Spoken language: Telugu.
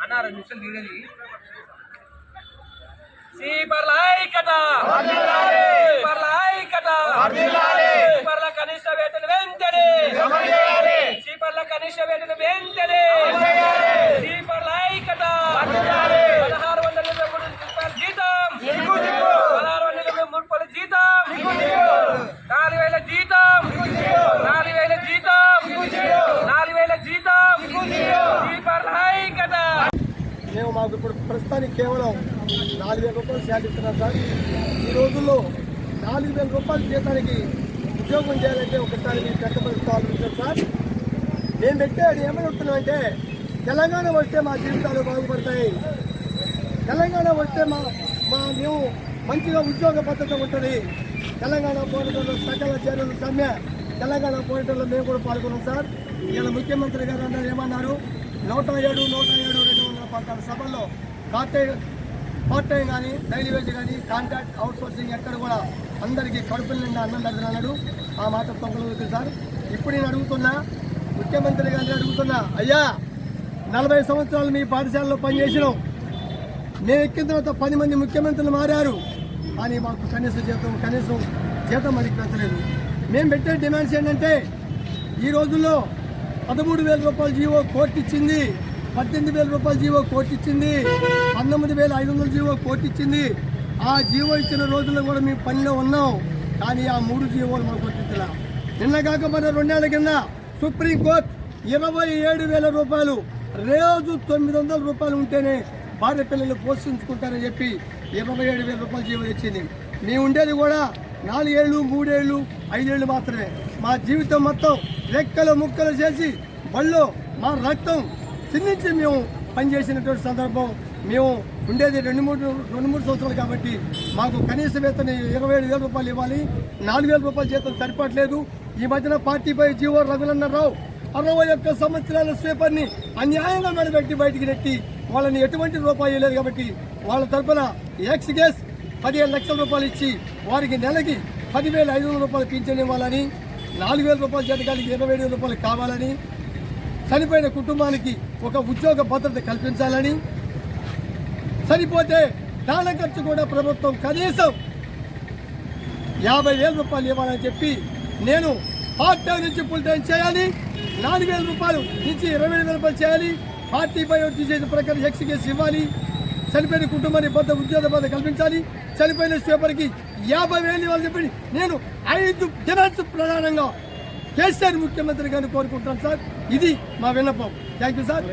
అన్న రెండు నిమిషాలు తీరేది సీపర్ లైకట సీపర్ మేము మాకు ఇప్పుడు ప్రస్తుతానికి కేవలం నాలుగు వేల రూపాయలు శాలరీ ఇస్తున్నాం సార్. ఈ రోజుల్లో నాలుగు వేల రూపాయల జీతానికి ఉద్యోగం చేయాలంటే ఒకసారి మీరు కష్టపడి సార్. మేము పెట్టేది ఏమని అంటే తెలంగాణ వస్తే మా జీవితాలు బాగుపడతాయి. తెలంగాణ వస్తే మా మా మేము మంచిగా ఉద్యోగ పద్ధతి ఉంటుంది. తెలంగాణ పోరాటంలో సకల చర్యలు సమ్మె. తెలంగాణ పోరాటంలో మేము కూడా పాల్గొన్నాం సార్. ఇలా ముఖ్యమంత్రి గారు అన్నారు ఏమన్నారు? నూట ఏడు నూట ఏడు రెండు సభల్లో పార్ట్ పార్ట్ టైం కానీ డైలీ వేజ్ కానీ కాంట్రాక్ట్ అవుట్ సోర్సింగ్ ఎక్కడ కూడా అందరికీ కడుపుల నిండా అన్నం దగ్గర ఆ మాట తొంగలు సార్. ఇప్పుడు నేను అడుగుతున్నా ముఖ్యమంత్రి గారిని అడుగుతున్నా అయ్యా నలభై సంవత్సరాలు మీ పాఠశాలలో పనిచేసినాం. నేను ఎక్కిన తర్వాత పది మంది ముఖ్యమంత్రులు మారారు. కానీ మాకు కనీస జీతం కనీసం జీతం మనకి పెంచలేదు. మేము పెట్టే డిమాండ్స్ ఏంటంటే ఈ రోజుల్లో పదమూడు వేల రూపాయలు జీవో కోర్టు ఇచ్చింది. పద్దెనిమిది వేల రూపాయల జీవో కోర్టు ఇచ్చింది పంతొమ్మిది వేల ఐదు వందల జీవో కోర్టు ఇచ్చింది ఆ జీవో ఇచ్చిన రోజుల్లో కూడా మేము పనిలో ఉన్నాం. కానీ ఆ మూడు జీవోలు మాకు వర్తించలే. నిన్న కాక మన రెండేళ్ళ కింద సుప్రీంకోర్టు ఇరవై ఏడు వేల రూపాయలు రోజు తొమ్మిది వందల రూపాయలు ఉంటేనే భార్య పిల్లలు పోషించుకుంటారని చెప్పి ఇరవై ఏడు వేల రూపాయలు జీవో ఇచ్చింది. మేము ఉండేది కూడా నాలుగేళ్ళు మూడేళ్ళు ఐదేళ్ళు మాత్రమే. మా జీవితం మొత్తం రెక్కలు ముక్కలు చేసి బళ్ళు మా రక్తం చిందించి మేము పనిచేసినటువంటి సందర్భం మేము ఉండేది రెండు మూడు రెండు మూడు సంవత్సరాలు కాబట్టి మాకు కనీస వేతన ఇరవై ఏడు వేల రూపాయలు ఇవ్వాలి. నాలుగు వేల రూపాయలు జీతం సరిపట్లేదు ఈ మధ్యన పార్టీపై జీవో రఘులన్నరావు అరవై ఒక్క సంవత్సరాల స్వీపర్ని అన్యాయంగా మెడబెట్టి బయటికి నెట్టి వాళ్ళని ఎటువంటి రూపాయి లేదు కాబట్టి వాళ్ళ తరఫున ఎక్స్ గ్యాస్ పదిహేను లక్షల రూపాయలు ఇచ్చి వారికి నెలకి పదివేల ఐదు వందల రూపాయలు పింఛన్ ఇవ్వాలని నాలుగు వేల రూపాయల జీతకాలకి ఇరవై ఏడు వేల రూపాయలు కావాలని చనిపోయిన కుటుంబానికి ఒక ఉద్యోగ భద్రత కల్పించాలని సరిపోతే దాన ఖర్చు కూడా ప్రభుత్వం కనీసం యాభై వేల రూపాయలు ఇవ్వాలని చెప్పి నేను పార్ట్ టైం నుంచి ఫుల్ టైం చేయాలి నాలుగు వేల రూపాయలు నుంచి ఇరవై వేల రూపాయలు చేయాలి పార్టీపై చేసిన ప్రకారం ఎక్స్కేస్ ఇవ్వాలి చనిపోయిన కుటుంబానికి పెద్ద ఉద్యోగ భద్రత కల్పించాలి చనిపోయిన స్వీపర్కి యాభై వేలు ఇవ్వాలని చెప్పి నేను ఐదు దినాలు ప్రధానంగా కేసీఆర్ ముఖ్యమంత్రి గారిని కోరుకుంటాను సార్ ఇది మా విన్నపం థ్యాంక్ యూ సార్